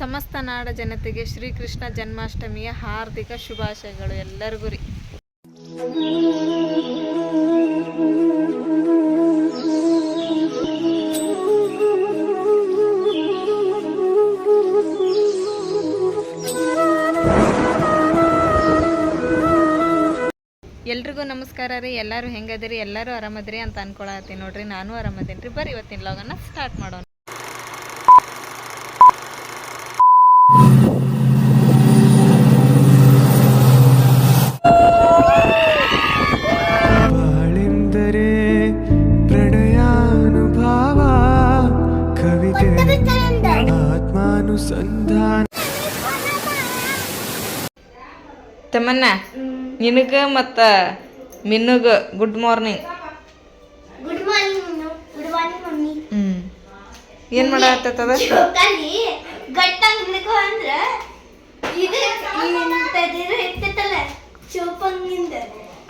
ಸಮಸ್ತ ನಾಡ ಜನತೆಗೆ ಶ್ರೀಕೃಷ್ಣ ಜನ್ಮಾಷ್ಟಮಿಯ ಹಾರ್ದಿಕ ಶುಭಾಶಯಗಳು ಎಲ್ಲರಿಗೂ ರೀ. ಎಲ್ರಿಗೂ ನಮಸ್ಕಾರ ರೀ. ಎಲ್ಲರೂ ಹೆಂಗದಿರಿ? ಎಲ್ಲರೂ ಆರಾಮದ್ರಿ ಅಂತ ಅನ್ಕೊಳತ್ತೀನಿ ನೋಡ್ರಿ. ನಾನು ಆರಾಮದೇನ್ರಿ. ಬರ್ರಿ ಇವತ್ತಿನ ಲಾಗನ್ನ ಸ್ಟಾರ್ಟ್ ಮಾಡೋಣ. ತಮ್ಮನ್ನ ನಿನಗ ಮತ್ತ ಮಿನ್ನುಗ good morning good morning good morning mummy ಹ್ಮ್. ಏನ್ ಮಾಡತ್ತದ ಚೋಕಲ್ಲಿ ಗಟ್ಟಂಗ್ ಹಿಡ್ಕೊ ಅಂದ್ರ ಇದು ಇಂಥದ್ದು ಇರ್ತೈತಲ್ಲ ಚೋಪಂಗಿಂದ.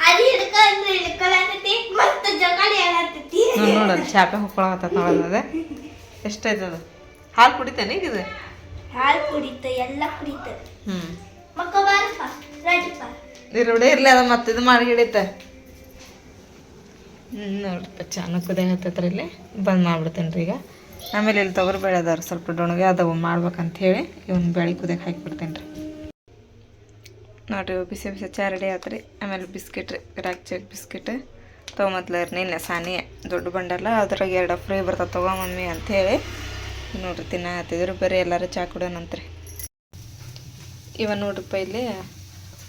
ಅದು ಹಿಡ್ಕೊ ಅಂದ್ರೆ ಹಿಡ್ಕೊಳತೈತಿ ಮತ್ತೆ ಜೋಕಾಲಿ ಆಗತೈತಿ ನೋಡ ಚಾಪೆ ಹೊಕ್ಕೊಳಕತ್ತ ನೋಡದ ಎಷ್ಟೈತದ? ಹಾಲು ಕುಡಿತಾನೆ ಇದು? ಹಾಲು ಕುಡಿತ ಎಲ್ಲ ಕುಡಿತ. ಹ್ಮ್. ಮಕ್ಕ ಬಾರಪ್ಪ ರಾಜಪ್ಪ ಇರುಡೆ ಇರ್ಲಿ ಅದ ಮತ್ತೆ ಇದು ಮಾಡಿ ಹಿಡಿತ. ಚೆನ್ನಾಗಿ ಕುದಿಯ ಹತ್ತತ್ರ ಇಲ್ಲಿ. ಬಂದ್ ಮಾಡ್ಬಿಡ್ತೇನೆ ರೀ ಈಗ. ಆಮೇಲೆ ಇಲ್ಲಿ ತೊಗರಿ ಬೇಳೆ ಅದಾರ ಸ್ವಲ್ಪ ಡೊಣಗೆ ಅದಾವು ಮಾಡ್ಬೇಕಂತ ಹೇಳಿ ಇವನ್ ಬೇಳೆ ಕುದಿಯಕ್ಕೆ ಹಾಕಿಬಿಡ್ತೇನೆ ರೀ. ನೋಡ್ರಿ ಬಿಸಿ ಬಿಸಿ ಚಾ ರೆಡಿ ಆತ್ರಿ. ಆಮೇಲೆ ಬಿಸ್ಕಿಟ್ ರೀ, ರಾಗಿ ಚಕ್ ಬಿಸ್ಕಿಟ್. ತೊಗೊಂಬತ್ಲರಿ ನಿನ್ನೆ ಸಾನಿ ದೊಡ್ಡ ಬಂಡಲ್ಲ ಅದ್ರಾಗ ಎರಡು ಫ್ರೀ ಬರ್ತದೆ ತೊಗೊ ಮಮ್ಮಿ ಅಂಥೇಳಿ ನೋಡ್ರಿ ತಿನ್ನ ಹತ್ತಿದ್ರು, ಬೇರೆ ಎಲ್ಲರೂ ಚಾ ಕುಡಿಯೋಣಂತ್ರಿ ಇವ ನೋಡ್ರಿಪ್ಪ ಇಲ್ಲಿ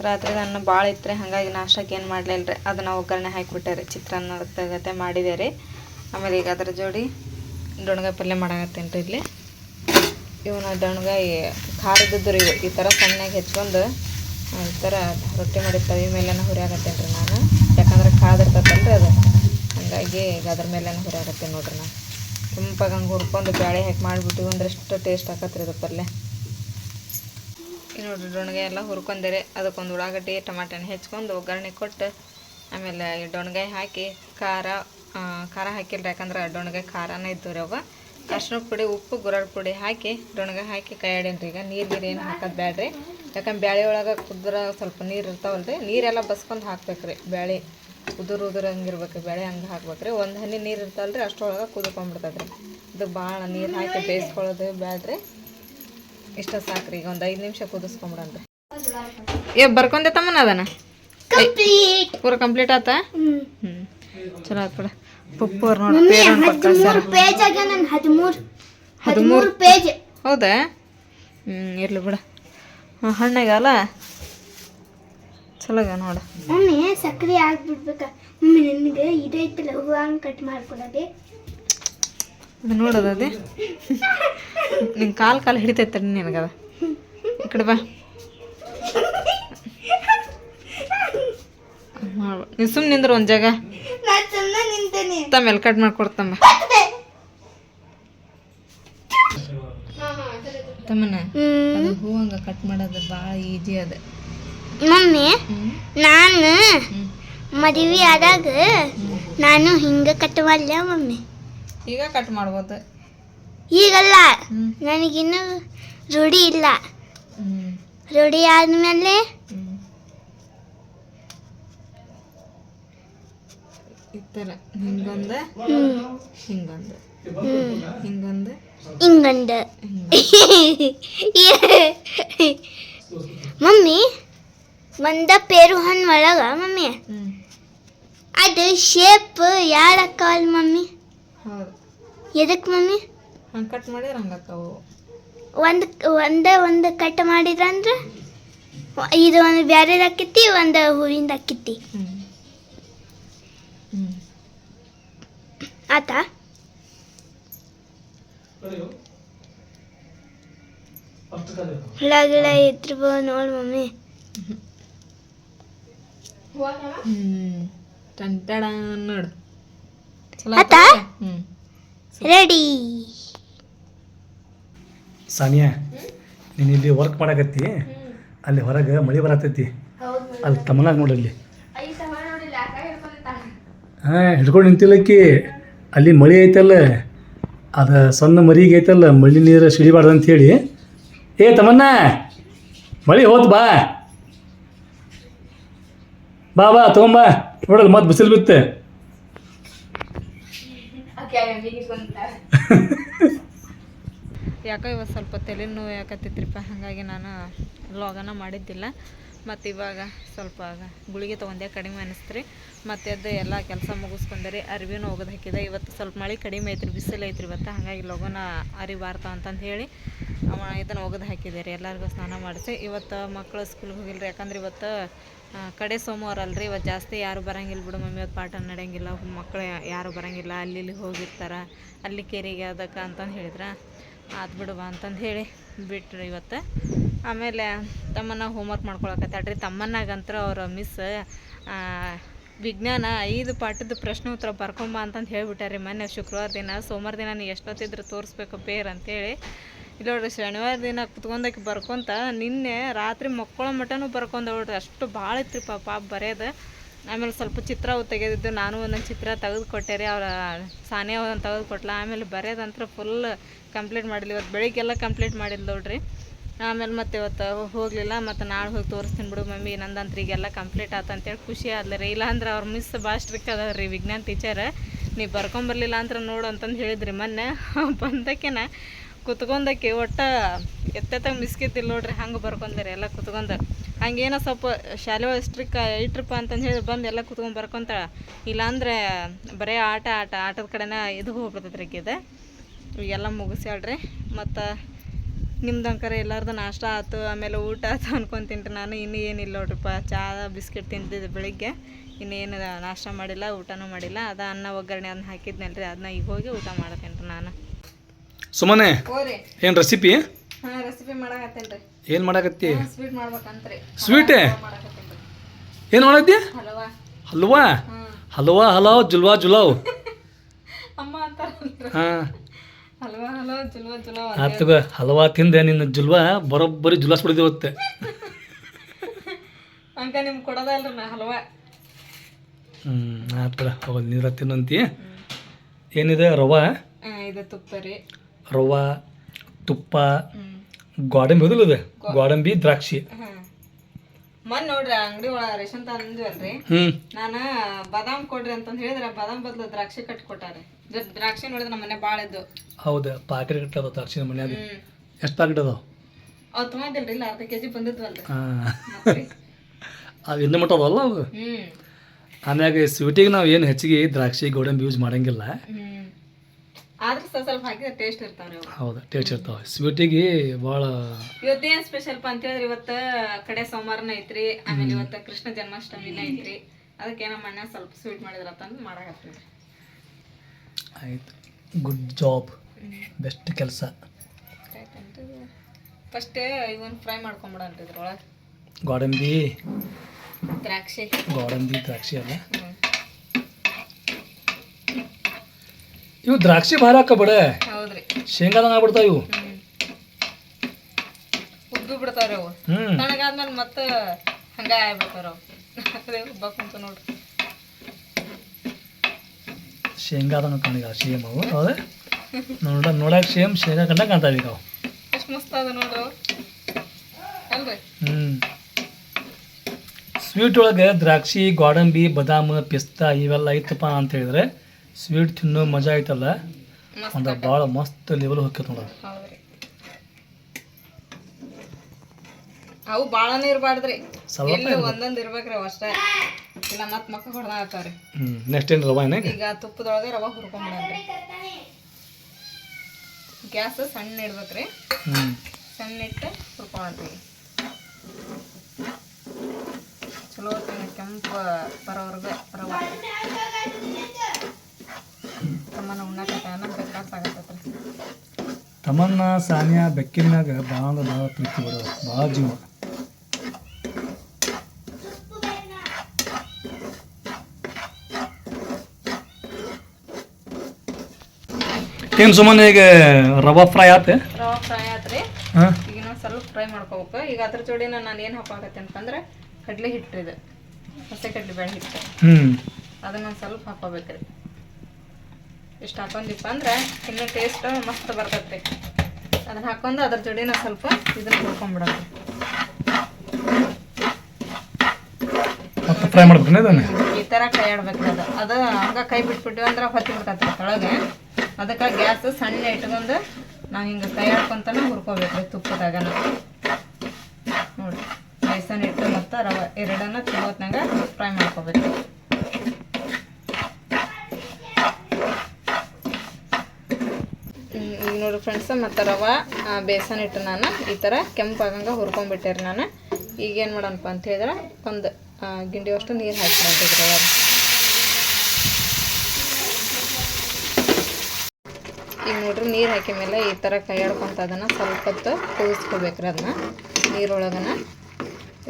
ರಾತ್ರಿ ಅನ್ನ ಭಾಳ ಇತ್ತು ಹಾಗಾಗಿ ನಾಷ್ಟಕ್ಕೆ ಏನು ಮಾಡಲಿಲ್ಲ ರೀ ಅದನ್ನು ಒಗ್ಗರಣೆ ಹಾಕಿಬಿಟ್ಟೆ ರೀ ಚಿತ್ರಾನ್ನದ ತಗತೆ ಮಾಡಿದೆ ರೀ ಆಮೇಲೆ ಈಗ ಅದ್ರ ಜೋಡಿ ಡೊಣ್ಗಾಯಿ ಪಲ್ಯ ಮಾಡಾಕತ್ತೇನೆ ರೀ ಇಲ್ಲಿ. ಇವನ ಡೊಣ್ಗಾಯಿ ಖಾರದ್ದು ರೀ ಈ ಥರ ಸಣ್ಣಗೆ ಹೆಚ್ಕೊಂಡು ಈ ಥರ ರೊಟ್ಟಿ ಮಾಡಿ ತವಿ ಮೇಲೆನ ಹುರಿಯಾಕತ್ತೇನೆ ರೀ ನಾನು. ಯಾಕಂದ್ರೆ ಕಾದಿರ್ತೈತಲ್ರಿ ಅದು. ಹಾಗಾಗಿ ಈಗ ಅದ್ರ ಮೇಲೆನ ಹುರಿಯಾಕತ್ತೇನೆ ನೋಡ್ರಿ ನಾನು. ಕೆಂಪಾಗಿ ಹಂಗೆ ಹುರ್ಕೊಂಡು ಬ್ಯಾಳೆ ಹಾಕಿ ಮಾಡಿಬಿಟ್ಟಿವಿ ಅಂದ್ರೆ ಎಷ್ಟು ಟೇಸ್ಟ್ ಆಕತ್ರಿ ಅದು ಪಲ್ಯ. ನೋಡ್ರಿ ಡೊಣ್ಗಾಯಿ ಎಲ್ಲ ಹುರ್ಕೊಂಡರೆ ಅದಕ್ಕೊಂದು ಉಳ್ಳಾಗಡ್ಡಿ ಹಣ್ಣು ಹೆಚ್ಕೊಂಡು ಒಗ್ಗರಣೆ ಕೊಟ್ಟು, ಆಮೇಲೆ ಈ ಡೊಣ್ಗಾಯಿ ಹಾಕಿ, ಖಾರ ಖಾರ ಹಾಕಿಲ್ಲ ಯಾಕಂದ್ರೆ ಡೊಣ್ಗಾಯಿ ಖಾರನೇ ಇದ್ದು ರೀ ಅವ. ಅರ್ಶಿನ ಪುಡಿ ಉಪ್ಪು ಗುರಳ್ ಪುಡಿ ಹಾಕಿ ಡೊಣ್ಗಾಯಿ ಹಾಕಿ ಕೈಯಾಡೇನ್ರಿ. ಈಗ ನೀರು ಗೀರು ಏನು ಹಾಕೋದು ಬೇಡ್ರಿ ಯಾಕಂದ್ರೆ ಬ್ಯಾಳೆ ಒಳಗೆ ಕುದ್ರ ಸ್ವಲ್ಪ ನೀರು ಇರ್ತಾವಲ್ರಿ. ನೀರೆಲ್ಲ ಬಸ್ಕೊಂಡು ಹಾಕ್ಬೇಕ್ರಿ ಬ್ಯಾಳೆ. ಉದುರು ಉದುರು ಹಂಗಿರ್ಬೇಕು ಬೇಳೆ ಹಂಗೆ ಹಾಕ್ಬೇಕ್ರಿ. ಒಂದು ಹನಿ ನೀರು ಇರ್ತಾವಲ್ರಿ ಅಷ್ಟರೊಳಗೆ ಕುದ್ಕೊಂಡ್ಬಿಡ್ತದ್ರಿ. ಇದು ಭಾಳ ನೀರು ಹಾಕಿ ಬೇಯಿಸ್ಕೊಳ್ಳೋದು ಬ್ಯಾಡ್ರಿ. ಇಷ್ಟ ಸಾಕ್ರಿ ಈಗ ಒಂದು ಐದು ನಿಮಿಷ ಕುದಿಸ್ಕೊಂಬಿಡನ್ರಿ. ಏ ಬರ್ಕೊಂಡೆ ತಮ್ಮನ ಅದನ್ನ ಪೂರ ಕಂಪ್ಲೀಟ್ ಆತ? ಹ್ಞೂ ಚಲೋ ಆಯ್ತು ಬಿಡ ಪಪ್ಪು ಅವ್ರು ನೋಡಿ. ಹದಿಮೂರು ಪೇಜ್ ಆಗ್ಯ ನನ್ ಹದಿಮೂರು? ಹದಿಮೂರು ಹದಿಮೂರು ಪೇಜ್ ಹೌದಾ? ಹ್ಞೂ ಇರಲಿ ಬಿಡ. ಹಾಂ ಹಣ್ಣಾಗಲ್ಲ ಚಲೋ ಆಗ್ಯಾವ ನೋಡ. ಮಮ್ಮಿ ಸಕ್ಕರೆ ಹಾಕ್ಬಿಡ್ಬೇಕ ಮಮ್ಮಿ ನನಗೆ ಇದೈತಲ್ಲ ಕಟ್ ಮಾಡ್ಕೊಡೋದೆ. ಅದು ನೋಡೋದು ಅದೇ. ನಿಂಗೆ ಕಾಲು ಕಾಲು ಹಿಡಿತೈತೆ ನಿನಗದ. ಈ ಕಡೆ ಬಾ. ನೀನು ಸುಮ್ಮನೆ ನಿಂದ್ರ ಒಂದ್ ಜಾಗ. ತಮ್ಮ ತಮ್ಮೆಲ್ಲ ಕಟ್ ಮಾಡ್ಕೊಡ್ತಮ್ಮ ತಮ್ಮನ? ಅದು ಹೂ ಕಟ್ ಮಾಡೋದು ಭಾಳ ಈಜಿ ಅದ. ಮಮ್ಮಿ ನಾನು. ಮದುವೆ ಆದಾಗ ನಾನು ಹಿಂಗ ಕಟ್ ಮಾಡಲ್ಲ ಮಮ್ಮಿ? ಈಗ ಕಟ್ ಮಾಡ್ಬೋದು. ಈಗಲ್ಲ? ನನಗಿನ್ನೂ ರೂಢಿ ಇಲ್ಲ. ರೂಢಿ ಆದಮೇಲೆ ಈ ಥರ ಹಿಂಗೊಂದ. ಹಿಂಗೊಂದ. ಹಿಂಗೊಂದ. ಹಿಂಗಂಡ ಮಮ್ಮಿ ಒಂದ ಪೇರು ಹಣ್ಣು ಒಳಗ ಮಮ್ಮಿ. ಅದು ಶೇಪ್ ಯಾಳಕ್ಕವಲ್ ಮಮ್ಮಿ? ಹೌದು. ಎದಕ್ಕೆ ಮಮ್ಮಿ? ಹಂಗೆ ಕಟ್ ಮಾಡಿದ್ರೆ ಹಂಗಾಕವು ಒಂದು ಒಂದೇ ಒಂದು ಕಟ್ ಮಾಡಿದ್ರಂದ್ರೆ ಇದು ಒಂದು ಬ್ಯಾರೆದು ಆಕ್ಕೈತಿ ಒಂದು ಹೂವಿಂದ ಹ್ಮ್. ಆತಾ? ಹುಳ ಗಿಳ ಇದ್ರಬೋದು ನೋಡು ಮಮ್ಮಿ. ಹ್ಮ್. ಟಂಟಡ ನೋಡು. ಆತಾ? ರೆಡಿ. ಸಾನಿಯಾ ನೀನು ಇಲ್ಲಿ ವರ್ಕ್ ಮಾಡಕತ್ತಿ? ಅಲ್ಲಿ ಹೊರಗೆ ಮಳೆ ಬರತೈತಿ. ಅಲ್ಲಿ ತಮ್ಮನಾಗ ನೋಡಲ್ಲಿ ಹಾಂ ಹಿಡ್ಕೊಂಡು ನಿಂತಿಲ್ಲಕ್ಕಿ. ಅಲ್ಲಿ ಮಳೆ ಐತಲ್ಲ ಅದು ಸಣ್ಣ ಮರಿಗೆ ಐತಲ್ಲ ಮಳೆ ನೀರು ಸಿಡಿಬಾರ್ದು ಅಂತೇಳಿ ಏ ತಮ್ಮನ್ನ ಮಳಿ ಹೋತ್ ಬಾ. ಬಾ ಬಾ ತಗೊಂಬಾ ನೋಡಲ್ಲ ಮತ್ತೆ ಬಿಸಿಲು ಬಿತ್ತೆ. ಯಾಕೋ ಇವತ್ತು ಸ್ವಲ್ಪ ತಲೆ ನೋವು ಯಾಕತ್ತಿತ್ರಿಪ್ಪ ಹಾಗಾಗಿ ನಾನು ಲಾಗನ ಮಾಡಿದ್ದಿಲ್ಲ. ಮತ್ತು ಇವಾಗ ಸ್ವಲ್ಪ ಗುಳಿಗೆ ತೊಗೊಂಡೆ, ಕಡಿಮೆ ಅನಿಸ್ತ್ರಿ. ಮತ್ತು ಅದು ಎಲ್ಲ ಕೆಲಸ ಮುಗಿಸ್ಕೊಂಡ್ರಿ, ಅರಿವಿನೂ ಹೋಗೋದು ಹಾಕಿದೆ. ಇವತ್ತು ಸ್ವಲ್ಪ ಮಳೆ ಕಡಿಮೆ ಐತ್ರಿ, ಬಿಸಿಲು ಐತ್ರಿ ಇವತ್ತು. ಹಾಗಾಗಿ ಲಗೋನ ಅರಿವು ಬಾರ್ತಾವ ಅಂತಂದು ಹೇಳಿ ಅವ ಇದನ್ನು ಒಗೆದು ಹಾಕಿದೆ ರೀ. ಎಲ್ಲರಿಗೂ ಸ್ನಾನ ಮಾಡಿಸಿ. ಇವತ್ತು ಮಕ್ಕಳು ಸ್ಕೂಲ್ಗೆ ಹೋಗಿಲ್ಲ ರೀ ಯಾಕಂದ್ರೆ ಇವತ್ತು ಕಡೆ ಸೋಮವಾರ ಅಲ್ರಿ. ಇವತ್ತು ಜಾಸ್ತಿ ಯಾರು ಬರಂಗಿಲ್ಲ ಬಿಡು ಮಮ್ಮಿ ಇವತ್ತು ಪಾಠ ನಡೆಯಂಗಿಲ್ಲ. ಮಕ್ಕಳು ಯಾರು ಬರೋಂಗಿಲ್ಲ. ಅಲ್ಲಿ ಇಲ್ಲಿ ಹೋಗಿರ್ತಾರೆ. ಅಲ್ಲಿ ಕೆರೆಗೆ ಅದಕ್ಕೆ ಅಂತಂದು ಹೇಳಿದ್ರೆ. ಆತು ಬಿಡುವ ಅಂತಂದು ಹೇಳಿ ಬಿಟ್ರಿ ಇವತ್ತು. ಆಮೇಲೆ ತಮ್ಮನ್ನ ಹೋಮ್ವರ್ಕ್ ಮಾಡ್ಕೊಳಕತ್ತಾಳ್ರಿ. ತಮ್ಮನ್ನಾಗಂತ್ರ ಅವರ ಮಿಸ್ ವಿಜ್ಞಾನ ಐದು ಪಾಠದ ಪ್ರಶ್ನೆ ಉತ್ತರ ಬರ್ಕೊಂಬ ಅಂತಂದು ಹೇಳ್ಬಿಟ್ಟಾರೆ ಮೊನ್ನೆ ಶುಕ್ರವಾರ ದಿನ. ಸೋಮವಾರ ದಿನ ನೀ ಎಷ್ಟೊತ್ತಿದ್ರೆ ತೋರಿಸ್ಬೇಕು ಪೇರ್ ಅಂತೇಳಿ. ಇಲ್ಲ ನೋಡ್ರಿ ಶನಿವಾರ ದಿನ ಕುತ್ಕೊಂಡಕ್ಕೆ ಬರ್ಕೊಂತ ನಿನ್ನೆ ರಾತ್ರಿ ಮಕ್ಕಳ ಮಟನೂ ಬರ್ಕೊಂಡು ನೋಡ್ರಿ ಅಷ್ಟು ಭಾಳ ಇತ್ತು ಪಾಪ ಬರೆಯೋದು. ಆಮೇಲೆ ಸ್ವಲ್ಪ ಚಿತ್ರ ತೆಗೆದಿದ್ದು ನಾನು ಒಂದೊಂದು ಚಿತ್ರ ತೆಗೆದು ಕೊಟ್ಟೆ ರೀ ಅವ್ರ ಸಾನಿಯಾ ಒಂದೊಂದು ತೆಗೆದು ಕೊಟ್ಲ. ಆಮೇಲೆ ಬರೆಯೋದಂತ್ರ ಫುಲ್ ಕಂಪ್ಲೀಟ್ ಮಾಡಿಲ್ಲ ಇವತ್ತು ಬೆಳಿಗ್ಗೆಲ್ಲ ಕಂಪ್ಲೀಟ್ ಮಾಡಿಲ್ಲ ನೋಡ್ರಿ. ಆಮೇಲೆ ಮತ್ತೆ ಇವತ್ತು ಹೋಗಲಿಲ್ಲ, ಮತ್ತು ನಾಳೆ ಹೋಗಿ ತೋರಿಸ್ತೀನಿ ಬಿಡು ಮಮ್ಮಿ, ನಂದಂತ್ರಿ ಈಗೆಲ್ಲ ಕಂಪ್ಲೀಟ್ ಆತ ಅಂತೇಳಿ ಖುಷಿ ಆದ್ಲ ರೀ. ಇಲ್ಲಾಂದ್ರೆ ಅವ್ರ ಮಿಸ್ ಭಾಳ ಸ್ಟ್ರಿಕ್ಟ್ ಅದಾರ ರೀ ವಿಜ್ಞಾನ ಟೀಚರ್ ನೀವು ಬರ್ಕೊಂಬರ್ಲಿಲ್ಲ ಅಂದ್ರೆ ನೋಡು ಅಂತಂದು ಹೇಳಿದ್ರಿ ಮೊನ್ನೆ. ಬಂದಕ್ಕೆನ ಕುತ್ಕೊಂಡಕ್ಕೆ ಒಟ್ಟು ಎತ್ತೆತ್ತಾಗ ಮಿಸ್ಕಿತ್ತಿಲ್ಲ ನೋಡ್ರಿ, ಹಂಗೆ ಬರ್ಕೊಂತಾರೆ ಎಲ್ಲ ಕುತ್ಕೊಂಡು ಹಂಗೇನೋ ಸ್ವಲ್ಪ ಶಾಲೆ ಒಳಗೆ ಸ್ಟ್ರಿಕ್ ಇಟ್ರಪ್ಪ ಅಂತಂದು ಹೇಳಿ ಬಂದು ಎಲ್ಲ ಕುತ್ಕೊಂಡು ಬರ್ಕೊಂತಾಳೆ. ಇಲ್ಲಾಂದ್ರೆ ಬರೀ ಆಟ ಆಟ, ಆಟದ ಕಡೆನೇ ಇದು ಹೋಗ್ಬಿಡ್ತೈತೆ ರೀ ಇದು. ಎಲ್ಲ ಮುಗಿಸ್ಯಾಳ್ರಿ. ಮತ್ತು ನಿಮ್ದು ಅಂಕರ ಎಲ್ಲಾರ್ದು ನಾಷ್ಟ ಆಯ್ತು ಆಮೇಲೆ ಊಟ ಆಯ್ತು ಅನ್ಕೊಂತೀನಿ ರೀ ನಾನು. ಇನ್ನೂ ಏನಿಲ್ಲ ನೋಡ್ರಿಪ್ಪ. ಚಾ ಬಿಸ್ಕೆಟ್ ತಿಂತಿದ್ದೆ ಬೆಳಿಗ್ಗೆ. ಇನ್ನೇನು ನಾಷ್ಟ ಮಾಡಿಲ್ಲ ಊಟನೂ ಮಾಡಿಲ್ಲ. ಅದ ಅನ್ನ ಒಗ್ಗರಣೆ ಅದನ್ನ ಹಾಕಿದ್ನಲ್ಲ ರೀ ಅದನ್ನ ಈಗ ಹೋಗಿ ಊಟ ಮಾಡ್ತೇನೆ ರೀ ನಾನು ಸುಮ್ಮನೆ ಏನು ರೆಸಿಪಿ ಹಾಂ ರೆಸಿಪಿ ಮಾಡಕತ್ತೇನೆ ರೀ ಏನು ಮಾಡಕತ್ತಿ? ಸ್ವೀಟ್ ಮಾಡ್ಬೇಕಂತ್ರಿ. ಸ್ವೀಟೇ ಏನು ಮಾಡತ್ತಿ? ಹಲವಾ. ಹಲ್ವಾ ಹಲ್ವಾ ಜುಲ್ವಾ ಜುಲಾವ್. ಅಮ್ಮ ಅಂತಾರಲ್ರಿ. ಹಾಂ. ಆತಗ ಹಲ್ವಾ ತಿಂದೆ ನಿನ್ನ ಜುಲ್ವಾ ಬರೋಬ್ಬರಿ ಜುಲಾಸ್ ಬಿಡಿದಿವತ್ತೆ ಅಂಕ ನಿಮ್ಗೆ ಕೊಡೋದಲ್ರಿ ನಾ ಹಲ್ವಾ. ಹ್ಞೂ ಆತಡ ಹೋಗೋದು ನೀರ ತಿನ್ನಂತಿ. ಏನಿದೆ ರವಾ? ಇದು ತುಪ್ಪ ರೀ. ರವಾ ತುಪ್ಪ ಗೋಡಂಬಿ ಗೋಡಂಬಿ ಇದೆ? ಗೋಡಂಬಿ ದ್ರಾಕ್ಷಿ. ಮೊನ್ನೆ ನೋಡ್ರಿ ಅಂಗಡಿ ಒಳಗೆ ರೇಷನ್ ತಂದ್ವಲ್ರಿ. ಹ್ಮ್. ನಾನು ಬಾದಾಮ್ ಕೊಡ್ರಿ ಅಂತಂದು ಹೇಳಿದ್ರೆ ಬಾದಾಮ್ ಬದಲು ದ್ರಾಕ್ಷಿ ಕಟ್ಟಿ ಕೊಟ್ಟಾರೆ ದ್ರ- ದ್ರಾಕ್ಷಿ ನೋಡಿದ್ರೆ ನಮ್ಮ ಮನೆ ಭಾಳ ಇದ್ದು ಹೌದು ಪಾಕೆಟ್ ಇಟ್ಟದ ದ್ರಾಕ್ಷಿ ಮನ್ಯಾಗ. ಹ್ಞೂ ಎಷ್ಟು ಪಾಕೆಟ್ ಅದಾವ? ಅವು ತೊಗೊಂಡಿಲ್ರಿ ಇಲ್ಲ ಅರ್ಧ ಕೆ ಜಿ ಬಂದಿದ್ವಲ್ಲ ಅವು ಇನ್ನೂ ಮಟ್ಟ ಅದಾವಲ್ಲ ಅವು? ಆಮ್ಯಾಗ ಸ್ವೀಟಿಗೆ ನಾವು ಏನು ಹೆಚ್ಚಿಗೆ ದ್ರಾಕ್ಷಿ ಗೋಡಂಬಿ ಯೂಸ್ ಮಾಡಂಗಿಲ್ಲ. ಆದ್ರೆ ಸ್ವಲ್ಪ ಹಾಕಿದ್ರೆ ಟೇಸ್ಟ್ ಇರ್ತಾವ್ರಿ ಹೌದು ಟೇಸ್ಟ್ ಇರ್ತಾವೆ. ಸ್ವೀಟಿಗೆ ಭಾಳ ಇವತ್ತೇನ್ ಸ್ಪೆಷಲ್ ಅಂತ ಹೇಳಿದ್ರೆ ಇವತ್ತು ಕಡೆ ಸೋಮವಾರನ ಐತ್ರಿ ಆಮೇಲೆ ಇವತ್ತು ಕೃಷ್ಣ ಜನ್ಮಾಷ್ಟಮಿನ ಐತ್ರಿ. ಅದಕ್ಕೆ ನಮ್ಮ ಅಣ್ಣ ಸ್ವಲ್ಪ ಸ್ವೀಟ್ ಮಾಡಿದ್ರೆ ಅಂತ ಮಾಡಾಕತ್ತೀವಿ ಆಯ್ತು. ಗುಡ್ ಜಾಬ್ ಬೆಸ್ಟ್ ಕೆಲಸ. ಫಸ್ಟೇ ಇವನ್ ಫ್ರೈ ಮಾಡ್ಕೊಂಬಿಡಂತ ಇದ್ರೊಳಗೆ ಗೋಡಂಬಿ. ದ್ರಾಕ್ಷಿ. ಗೋಡಂಬಿ ದ್ರಾಕ್ಷಿ ಅಲ್ಲ? ಇವು ದ್ರಾಕ್ಷಿ ಭಾಳ ಹಾಕಬೇಡ. ಹೌದ್ರಿ. ಶೇಂಗಾದಂಗೆ ಆಗ್ಬಿಡ್ತಾವ ಇವು. ಉದ್ದು ಉಬ್ಬಿ ಬಿಡ್ತಾವ್ರಿ ಅವು. ತಣ್ಣಗಾದ್ಮೇಲೆ ಮತ್ತೆ ಹಂಗ ಆಗ್ಬಿಡ್ತಾರ ಅವು. ಅದೇ ಉಬ್ಬಾಕುಂತ ನೋಡ್ರಿ. ಶೇಂಗಾದಂಗೆ ಕಣ್ಣಿಗೆ ಸೇಮ್ ಅವು. ಹೌದಾ? ನೋಡ ನೋಡಕ್ಕೆ ಸೇಮ್ ಶೇಂಗಾ ಕಂಡ ಕಾಣ್ತಾ ಇದೀಗ ಅವು. ಹ್ಞೂ ಸ್ವೀಟ್ ಒಳಗೆ ದ್ರಾಕ್ಷಿ ಗೋಡಂಬಿ ಬದಾಮ ಪಿಸ್ತಾ ಇವೆಲ್ಲ ಐತಪ್ಪ ಅಂತ ಹೇಳಿದ್ರೆ ಸ್ವೀಟ್ ತಿನ್ನೋ ಮಜಾ ಐತಲ್ಲ? ಒಂದು ಭಾಳ ಮಸ್ತ್ ಲೆವೆಲ್ ಹೋಗ್ತೈತೆ ನೋಡೋದು ಹೌದ್ರಿ. ಅವು ಭಾಳನೇ ಇರಬಾರ್ದ್ರಿ. ಸ್ವಲ್ಪ ಒಂದೊಂದು ಇರ್ಬೇಕ್ರಿ ಅಷ್ಟೇ. ಇಲ್ಲ ಮತ್ತೆ ಮಕ್ಕ ಹೊಡೆದ ಹಾಕ್ತಾವ್ರಿ ಹ್ಞೂ ನೆಕ್ಸ್ಟ್ ಏನು ರವಾ ಏನಾಗ ಈಗ ತುಪ್ಪದೊಳಗೆ ರವೆ ಹುರ್ಕೊಂಬಿಡನ್ರಿ ಗ್ಯಾಸ್ ಸಣ್ಣ ಇಡ್ಬೇಕ್ರಿ. ಹ್ಞೂ ಸಣ್ಣ ಇಟ್ಟು ಹುರ್ಕೊಳತ್ರಿ ಚಲೋ ಕೆಂಪು ಬರೋವರೆಗೆ ರವೆ. ತಮ್ಮನ ಉಣ್ಣಾಕತ್ತಾನ ಬೇಕಾಗ್ತಾಗತ್ತತ್ರಿ ತಮನ್ನ ಸಾನಿಯಾ ಬೆಕ್ಕಿನಾಗ ಭಾಳ ಭಾಳ ಪ್ರೀತಿ ಬರೋದು ಭಾಳ ಜೀವ. ಏನು ಸುಮ್ಮನೆ ಈಗ ರವಾ ಫ್ರೈ ಆತೆ ರವಾ ಫ್ರೈ ಆತ್ರಿ ಹಾಂ? ಈಗ ಇನ್ನೊಂದು ಸ್ವಲ್ಪ ಫ್ರೈ ಮಾಡ್ಕೋಬೇಕು. ಈಗ ಅದ್ರ ಜೋಡಿನ ನಾನು ಏನು ಹಾಕಾಕತ್ತೆ ಅಂತಂದ್ರೆ ಕಡಲೆ ಹಿಟ್ಟು ಇದು. ಹಸಿ ಕಡಲೆ ಬೇಳೆ ಹಿಟ್ಟು. ಹ್ಞೂ ಅದನ್ನ ಒಂದು ಸ್ವಲ್ಪ ಹಾಕೋಬೇಕ್ರಿ ಇಷ್ಟ ಹಾಕೊಂಡಿಪ್ಪ ಅಂದ್ರೆ ಇನ್ನೂ ಟೇಸ್ಟ್ ಮಸ್ತ್ ಬರ್ತೈತೆ ಅದನ್ನ ಹಾಕೊಂಡು ಅದ್ರ ಜೋಡಿನ ಸ್ವಲ್ಪ ಇದನ್ನ ಹುರ್ಕೊಂಡ್ಬಿಡೋದು ಮತ್ತೆ ಫ್ರೈ ಮಾಡ್ಬೇಕು ಈ ತರ ಕೈ ಆಡ್ಬೇಕು ಅದು. ಅದು ಹಂಗೆ ಕೈ ಬಿಟ್ಬಿಟ್ಟು ಅಂದ್ರೆ ಹೊತ್ತಿ ಬಿಡ್ತೈತೆ ಕೆಳಗೆ ಅದಕ್ಕೆ ಗ್ಯಾಸ್ ಸಣ್ಣ ಇಟ್ಕೊಂಡು ನಾವು ಹಿಂಗೆ ಕೈ ಹುರ್ಕೋಬೇಕ್ರಿ ತುಪ್ಪದಾಗನ. ನೋಡಿ, ಬೇಸನ್ ಇಟ್ಟು ಮತ್ತು ರವೆ ಎರಡನ್ನ ತಿನ್ನೋತ್ನಾಗ ಫ್ರೈ ಮಾಡ್ಕೋಬೇಕು. ಈಗ ನೋಡಿ ಫ್ರೆಂಡ್ಸ್ ಮತ್ತು ರವೆ ಬೇಸನ್ ಇಟ್ಟು ನಾನು ಈ ಥರ ಕೆಂಪಾಗಂಗೆ ಹುರ್ಕೊಂಡ್ಬಿಟ್ಟೆ ನಾನು. ಈಗ ಏನು ಮಾಡೋಣಪ್ಪ ಅಂತ ಹೇಳಿದ್ರೆ ಒಂದು ಗಿಂಡಿ ಅಷ್ಟು ನೀರು ಹಾಕಿಬಿಟ್ಟಿದ್ರಿ ರವೆ ಈಗ ನೋಡ್ರಿ ನೀರು ಹಾಕಿದ ಮೇಲೆ ಈ ಥರ ಕೈ ಆಡ್ಕೊಂತ ಅದನ್ನು ಸ್ವಲ್ಪ ಹೊತ್ತು ಕುದಿಸ್ಕೋಬೇಕ್ರಿ ಅದನ್ನ, ನೀರೊಳಗನ.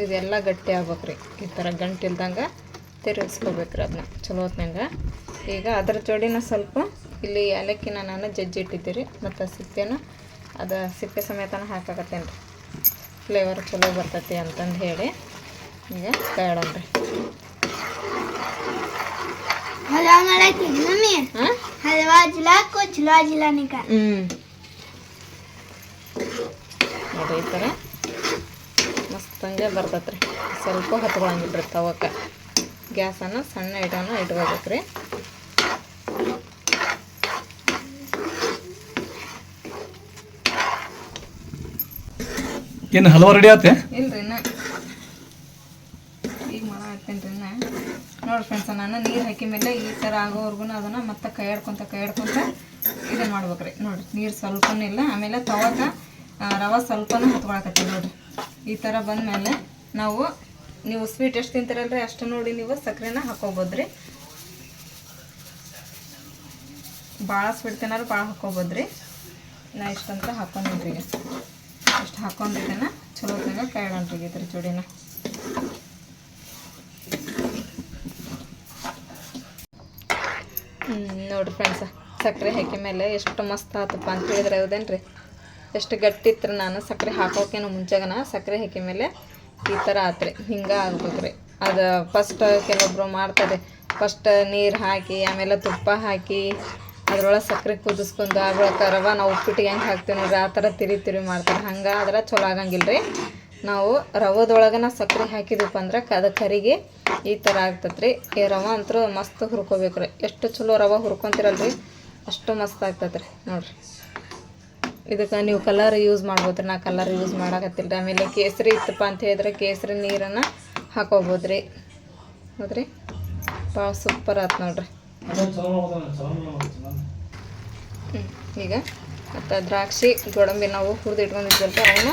ಇದೆಲ್ಲ ಗಟ್ಟಿ ಆಗ್ಬೇಕ್ರಿ. ಈ ಥರ ಗಂಟಿಲ್ದಂಗೆ ತಿರುಗಿಸ್ಕೋಬೇಕ್ರಿ ಅದನ್ನ. ಚಲೋ ಹೊತ್ನಂಗೆ. ಈಗ ಅದ್ರ ಜೋಡಿನ ಸ್ವಲ್ಪ ಇಲ್ಲಿ ಏಲಕ್ಕಿನ ನಾನು ಜಜ್ಜಿ ಇಟ್ಟಿದ್ದೀರಿ ಮತ್ತು ಸಿಪ್ಪೆನ ಅದು ಸಿಪ್ಪೆ ಸಮೇತನ ಹಾಕಾಕತ್ತೇನೆ ರೀ ಫ್ಲೇವರ್ ಚಲೋ ಬರ್ತೈತಿ ಅಂತಂದು ಹೇಳಿ ಈಗ ಮಾಡಕ್ಕೆ ಮಮ್ಮಿ. ಹಾಂ? ಹಲ್ವಾ ಜಿಲಾಕು ಚಲೋ ಜಿಲಾನಿಕ ಹ್ಞೂ ನೋಡ್ರಿ ಈ ಥರ ಮಸ್ತಂಗೆ ಬರ್ತೈತೆ ರೀ ಸ್ವಲ್ಪ ಹತ್ಕೊಳಂಗಿಲ್ಲ ತವಕ್ಕೆ ಗ್ಯಾಸನ್ನು ಸಣ್ಣ ಇಡೋಣ ಇಟ್ಕೋಬೇಕು ರೀ ಏನು ಹಲವಾರು ರೆಡಿ ಆತೆ ಇನ್ನ ಈಗ ಮಾಡಾಕತ್ತೀನಿ ರೀ ಇನ್ನ ನೋಡಿ ಫ್ರೆಂಡ್ಸ್ ನಾನು ನೀರು ಹಾಕಿ ಮೇಲೆ ಈ ಥರ ಆಗೋವರೆಗೂ ಅದನ್ನು ಮತ್ತೆ ಕೈ ಆಡ್ಕೊತ ಕೈ ಆಡ್ಕೊತ ಇದನ್ನು ಮಾಡ್ಬೇಕ್ರಿ. ನೋಡಿರಿ, ನೀರು ಸ್ವಲ್ಪನೂ ಇಲ್ಲ. ಆಮೇಲೆ ತವಾಗ ರವೆ ಸ್ವಲ್ಪನೂ ಹತ್ಕೊಳಕತ್ತೀವಿ ನೋಡಿರಿ. ಈ ಥರ ಬಂದಮೇಲೆ ನಾವು, ನೀವು ಸ್ವೀಟ್ ಎಷ್ಟು ತಿಂತೀರಲ್ರಿ ಅಷ್ಟು ನೋಡಿ ನೀವು ಸಕ್ಕರೆನ ಹಾಕೋಬೋದು ರೀ ಭಾಳ ಸ್ವೀಟ್ ತಿನ್ನೋರು ಭಾಳ ಹಾಕೋಬೋದು ರೀ ನಾ ಇಷ್ಟಂತ ಹಾಕೊಂಡ್ರಿ ಇಷ್ಟು ಹಾಕೊಂಡಿದ್ದೇನೆ ಚಲೋ ತಂಗ ಕೈ ಇಡೋಣ್ರಿ ಇದ್ರ ಜೋಡಿನ ಹ್ಮ್, ನೋಡ್ರಿ ಫ್ರೆಂಡ್ಸ ಸಕ್ಕರೆ ಹಾಕಿ ಮೇಲೆ ಎಷ್ಟು ಮಸ್ತ್ ಆತಪ್ಪ ಅಂತ ಹೇಳಿದ್ರೆ ಹೌದೇನ್ರಿ? ಎಷ್ಟು ಗಟ್ಟಿ ಇತ್ತು ನಾನು ಸಕ್ಕರೆ ಹಾಕೋಕೇನು ಮುಂಚೆಗನ ಸಕ್ಕರೆ ಹಾಕಿ ಮೇಲೆ ಈ ಥರ ಆತ್ರಿ, ಹಿಂಗೆ ಆಗ್ಬೇಕ್ರಿ ಅದು ಫಸ್ಟ್ ಕೆಲವೊಬ್ರು ಮಾಡ್ತಾರೆ ಫಸ್ಟ್ ನೀರು ಹಾಕಿ, ಆಮೇಲೆ ತುಪ್ಪ ಹಾಕಿ, ಅದ್ರೊಳಗೆ ಸಕ್ಕರೆ ಕುದಿಸ್ಕೊಂಡು, ಅದ್ರೊಳಗೆ ರವೆ ನಾವು ಉಪ್ಪಿಟ್ಟಿಗೆ ಹೆಂಗೆ ಹಾಕ್ತೀವಿ ನೋಡ್ರಿ, ಆ ಥರ ತಿರಿ ತಿರಿ ಮಾಡ್ತಾರೆ. ಹಂಗೆ ಆದ್ರೆ ಚಲೋ ಆಗಂಗಿಲ್ಲ ರೀ ನಾವು ರವದೊಳಗನ ಸಕ್ಕರೆ ಹಾಕಿದ್ವಿಪ್ಪ ಅಂದ್ರೆ ಅದು ಕರಿಗೆ ಈ ಥರ ಆಗ್ತತ್ರಿ. ಈ ರವೆ ಅಂತೂ ಮಸ್ತ್ ಹುರ್ಕೋಬೇಕು ರೀ ಎಷ್ಟು ಚಲೋ ರವೆ ಹುರ್ಕೊಂತಿರಲ್ರಿ? ಅಷ್ಟು ಮಸ್ತ್ ಆಗ್ತತ್ರಿ. ನೋಡ್ರಿ. ಇದಕ್ಕೆ ನೀವು ಕಲರ್ ಯೂಸ್ ಮಾಡ್ಬೋದು ನಾ ಕಲರ್ ಯೂಸ್ ಮಾಡಕತ್ತಿಲ್ಲ ಆಮೇಲೆ ಕೇಸರಿ ಇತ್ತಪ್ಪ ಅಂತ ಹೇಳಿದ್ರೆ ಕೇಸರಿ ನೀರನ್ನು ಹಾಕೋಬೋದು ರೀ ಹೌದ್ರಿ ಭಾಳ ಸೂಪರ್ ಆಯ್ತು ನೋಡ್ರಿ. ಈಗ ಮತ್ತು ದ್ರಾಕ್ಷಿ, ಗೋಡಂಬಿ ನಾವು ಹುರಿದು ಇಟ್ಕೊಂಡಿದ್ವಲ್ರಿ. ಅವನ್ನ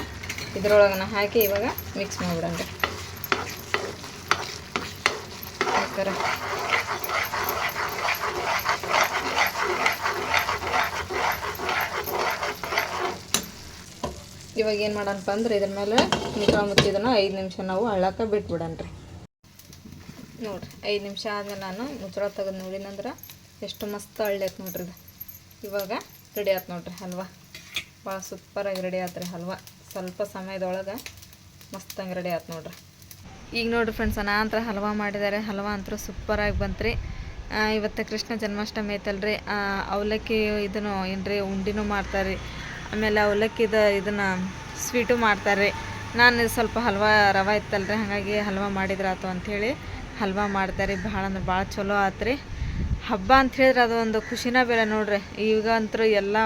ಇದ್ರೊಳಗನ ಹಾಕಿ ಇವಾಗ ಮಿಕ್ಸ್ ಮಾಡಿಬಿಡೋಣ. ಈ ಇವಾಗ ಏನು ಮಾಡೋಣಪ್ಪ ಅಂದ್ರೆ ಇದ್ರ ಮೇಲೆ ಮುಖ ಮುಚ್ಚಿದನ್ನು ಐದು ನಿಮಿಷ ನಾವು ಹಳ್ಳಕ್ಕೆ ಬಿಟ್ಬಿಡಣ್ರಿ. ನೋಡ್ರಿ, ಐದು ನಿಮಿಷ ಆದ್ಮೇಲೆ ನಾನು ಮುಚ್ಚಳ ತೆಗೆದು ನೋಡಿನಂದ್ರೆ ಎಷ್ಟು ಮಸ್ತ್ ಹಳ್ಳೈತೆ ನೋಡ್ರಿ ಇವಾಗ ರೆಡಿ ಆಯ್ತು ನೋಡ್ರಿ ಹಲ್ವಾ. ಭಾಳ ಸೂಪರಾಗಿ ರೆಡಿ ಆಯ್ತು ರೀ ಹಲ್ವಾ. ಸ್ವಲ್ಪ ಸಮಯದೊಳಗೆ ಮಸ್ತಂಗೆ ರೆಡಿ ಆಯ್ತು ನೋಡ್ರಿ. ಈಗ ನೋಡ್ರಿ ಫ್ರೆಂಡ್ಸ್ ಅನಾಂತರ ಹಲ್ವಾ ಮಾಡಿದ್ದಾರೆ ಹಲ್ವಾ ಅಂತೂ ಸೂಪರಾಗಿ ಬಂತ್ರಿ. ಇವತ್ತು ಕೃಷ್ಣ ಜನ್ಮಾಷ್ಟಮಿ ಐತಲ್ರಿ. ಅವಲಕ್ಕಿ ಇದನ್ನು ಏನ್ರಿ, ಉಂಡಿನೂ ಮಾಡ್ತಾರೆ ರೀ ಆಮೇಲೆ ಅವಲಕ್ಕಿದ ಇದನ್ನು ಸ್ವೀಟು ಮಾಡ್ತಾರೆ ನಾನು ಸ್ವಲ್ಪ ಹಲ್ವಾ ರವೆ ಇತ್ತಲ್ರಿ, ಹಾಗಾಗಿ ಹಲ್ವಾ ಮಾಡಿದ್ರಾತು ಅಂಥೇಳಿ ಹಲ್ವಾ ಮಾಡ್ತಾರೆ ಭಾಳ ಅಂದ್ರೆ ಭಾಳ ಚಲೋ ಆತ್ರಿ. ಹಬ್ಬ ಅಂತ ಹೇಳಿದ್ರೆ ಅದು ಒಂದು ಖುಷಿನ ಬೇರೆ ನೋಡ್ರಿ. ಈಗ ಅಂತೂ ಎಲ್ಲ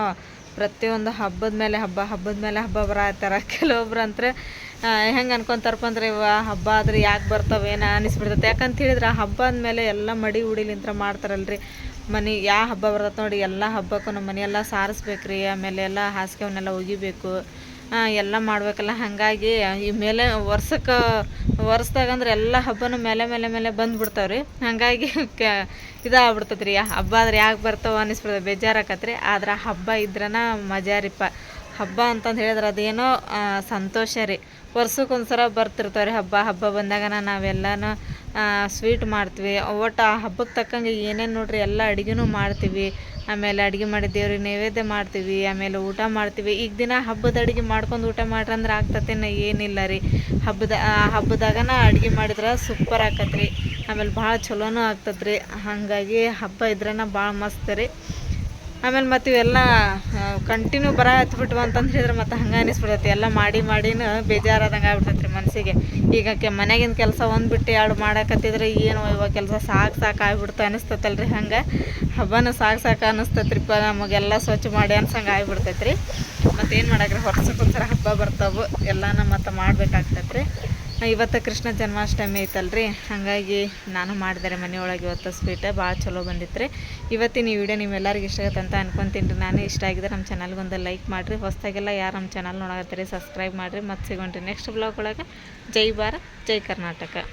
ಪ್ರತಿಯೊಂದು ಹಬ್ಬದ ಮೇಲೆ ಹಬ್ಬ, ಹಬ್ಬದ ಮೇಲೆ ಹಬ್ಬ ಬರತ್ತಾರ ಕೆಲವೊಬ್ರು ಅಂತಾರೆ ಹೆಂಗೆ ಅನ್ಕೊಂತಾರಪ್ಪ ಅಂದ್ರೆ, ಇವ ಹಬ್ಬ ಆದ್ರೆ ಯಾಕೆ ಬರ್ತಾವೇನ ಅನಿಸ್ಬಿಡ್ತೈತೆ. ಯಾಕಂತ ಹೇಳಿದ್ರೆ, ಆ ಹಬ್ಬ ಅಂದಮೇಲೆ ಎಲ್ಲ ಮಡಿ ಉಡಿಲಿಂತ್ರ ಮಾಡ್ತಾರಲ್ರಿ. ಮನೆ ಯಾವ ಹಬ್ಬ ಬರ್ತೈತೆ ನೋಡಿ, ಎಲ್ಲ ಹಬ್ಬಕ್ಕೂ ನಮ್ಮ ಮನೆಯೆಲ್ಲ ಸಾರಿಸ್ಬೇಕ್ರಿ. ಆಮೇಲೆ ಎಲ್ಲ ಹಾಸಿಗೆವನ್ನೆಲ್ಲ ಒಗಿಬೇಕು. ಎಲ್ಲ ಮಾಡಬೇಕಲ್ಲ. ಹಾಗಾಗಿ ಈ ಮೇಲೆ ವರ್ಷಕ್ಕೆ, ವರ್ಷದಾಗ ಅಂದ್ರೆ ಎಲ್ಲ ಹಬ್ಬನೂ ಮೇಲೆ ಮೇಲೆ ಮೇಲೆ ಬಂದ್ಬಿಡ್ತಾವ್ರಿ. ಹಾಗಾಗಿ ಕ ಇದಾಗ್ಬಿಡ್ತೈತೆ ರೀ ಹಬ್ಬ ಆದ್ರೆ ಯಾಕೆ ಬರ್ತಾವ ಅನಿಸ್ಬಿಡ್ತದೆ. ಬೇಜಾರಾಕತ್ರಿ. ಆದ್ರೆ ಹಬ್ಬ ಇದ್ರನ ಮಜಾರಿಪ್ಪ ರೀಪ ಹಬ್ಬ ಅಂತಂದು ಹೇಳಿದ್ರೆ ಅದೇನೋ ಸಂತೋಷ ರೀ. ವರ್ಷಕ್ಕೊಂದ್ಸಲ ಬರ್ತಿರ್ತಾವೆ ರೀ ಹಬ್ಬ. ಹಬ್ಬ ಬಂದಾಗನ ನಾವೆಲ್ಲನೂ ಸ್ವೀಟ್ ಮಾಡ್ತೀವಿ. ಒಟ್ಟು ಆ ಹಬ್ಬಕ್ಕೆ ತಕ್ಕಂಗೆ ಏನೇನು ನೋಡ್ರಿ ಎಲ್ಲ ಅಡುಗೆನೂ ಮಾಡ್ತೀವಿ. ಆಮೇಲೆ ಅಡುಗೆ ಮಾಡಿ ದೇವ್ರಿಗೆ ನೈವೇದ್ಯ ಮಾಡ್ತೀವಿ. ಆಮೇಲೆ ಊಟ ಮಾಡ್ತೀವಿ. ಈಗ ದಿನ ಹಬ್ಬದ ಅಡುಗೆ ಮಾಡ್ಕೊಂಡು ಊಟ ಮಾಡ್ರಿ ಅಂದ್ರೆ ಆಗ್ತತೇನ ಏನಿಲ್ಲ ರೀ. ಹಬ್ಬದ ಹಬ್ಬದಾಗನ ಅಡುಗೆ ಮಾಡಿದ್ರೆ ಸೂಪರ್ ಆಕತ್ರಿ ಆಮೇಲೆ ಭಾಳ ಚಲೋನೂ ಆಗ್ತದ್ರಿ ಹಾಗಾಗಿ ಹಬ್ಬ ಇದ್ರನ ಭಾಳ ಮಸ್ತ್ ರೀ. ಆಮೇಲೆ ಮತ್ತು ಇವೆಲ್ಲ ಕಂಟಿನ್ಯೂ ಬರ ಹತ್ಬಿಟ್ವು ಅಂತಂದು ಹೇಳಿದ್ರೆ ಮತ್ತೆ ಹಂಗೆ ಅನಿಸ್ಬಿಡತ್ತೆ. ಎಲ್ಲ ಮಾಡಿ ಮಾಡಿನೂ ಬೇಜಾರಾದಂಗೆ ಆಗ್ಬಿಡ್ತೈತೆ ರೀ ಮನಸ್ಸಿಗೆ ಈಗ ಮನೆಗಿನ ಕೆಲಸ ಒಂದು ಬಿಟ್ಟು ಎರಡು ಮಾಡಕತ್ತಿದ್ರೆ ಏನು ಇವಾಗ ಕೆಲಸ ಸಾಕು ಸಾಕು ಆಗ್ಬಿಡ್ತು ಅನಿಸ್ತೈತಲ್ಲ ರೀ ಹಂಗೆ. ಹಬ್ಬನ ಸಾಕು ಸಾಕು ಪ, ನಮಗೆಲ್ಲ ಸ್ವಚ್ಛ ಮಾಡಿ ಅನ್ಸಂಗೆ ಆಗ್ಬಿಡ್ತೈತೆ ರೀ ಮತ್ತೇನು ಮಾಡಕ್ರಿ? ವರ್ಷಕ್ಕೊಂದ್ಸಲ ಹಬ್ಬ ಬರ್ತಾವೆ. ಎಲ್ಲನೂ ಮತ್ತೆ ಮಾಡ್ಬೇಕಾಗ್ತೈತೆ ರೀ ಇವತ್ತು ಕೃಷ್ಣ ಜನ್ಮಾಷ್ಟಮಿ ಐತಲ್ರಿ? ಹಾಗಾಗಿ ನಾನು ಮಾಡಿದರೆ ಮನೆಯೊಳಗೆ ಇವತ್ತು ಸ್ವೀಟ್ ಭಾಳ ಚಲೋ ಬಂದಿತ್ತು ಇವತ್ತಿನ ಈ ವಿಡಿಯೋ ನಿಮ್ಮೆಲ್ಲರಿಗೂ ಇಷ್ಟ ಆಗುತ್ತೆ ಅಂತ ಅನ್ಕೊತೀನಿ ರೀ. ನಾನು ಇಷ್ಟ ಆಗಿದ್ರೆ ನಮ್ಮ ಚಾನಲ್ಗೆ ಒಂದು ಲೈಕ್ ಮಾಡಿರಿ. ಹೊಸದಾಗೆಲ್ಲ ಯಾರು ನಮ್ಮ ಚಾನಲ್ ನೋಡಕತ್ತೀರಿ ಸಬ್ಸ್ಕ್ರೈಬ್ ಮಾಡಿರಿ. ಮತ್ತೆ ಸಿಗೋಣ್ರಿ ನೆಕ್ಸ್ಟ್ ಬ್ಲಾಗ್ ಒಳಗೆ. ಜೈ ಭಾರತ್, ಜೈ ಕರ್ನಾಟಕ.